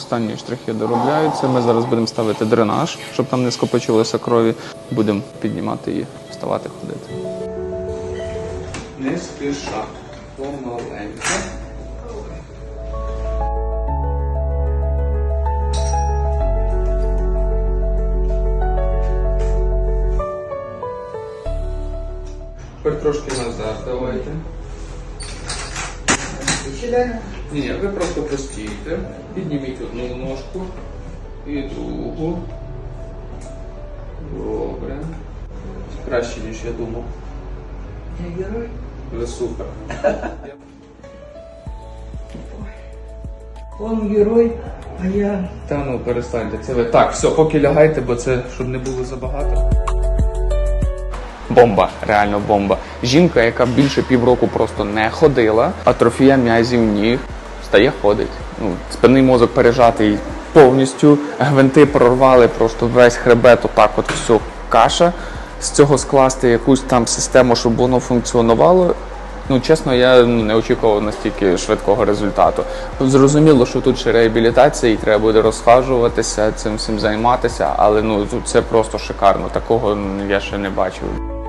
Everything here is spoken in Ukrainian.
Останні штрихи доробляються. Ми зараз будемо ставити дренаж, щоб там не скопичувалося крові. Будемо піднімати її, вставати, ходити. Не спіша, помаленьку. Тепер трошки назад давайте. Ні, ви просто постійте, підніміть одну ножку і другу. Добре. Краще, ніж я думав. Я герой. Ви супер. Он герой, а я Та ну перестаньте, це ви. Так, все, поки лягайте, бо це щоб не було забагато. Бомба, реально бомба. Жінка, яка більше півроку просто не ходила, атрофія м'язів ніг, стає ходить. Ну, спинний мозок пережатий повністю, гвинти прорвали просто весь хребет, отак от все каша. З цього скласти якусь там систему, щоб воно функціонувало. Ну, чесно, я ну, не очікував настільки швидкого результату. Зрозуміло, що тут ще реабілітація, і треба буде розхажуватися, цим всім займатися, але ну це просто шикарно. Такого ну, я ще не бачив.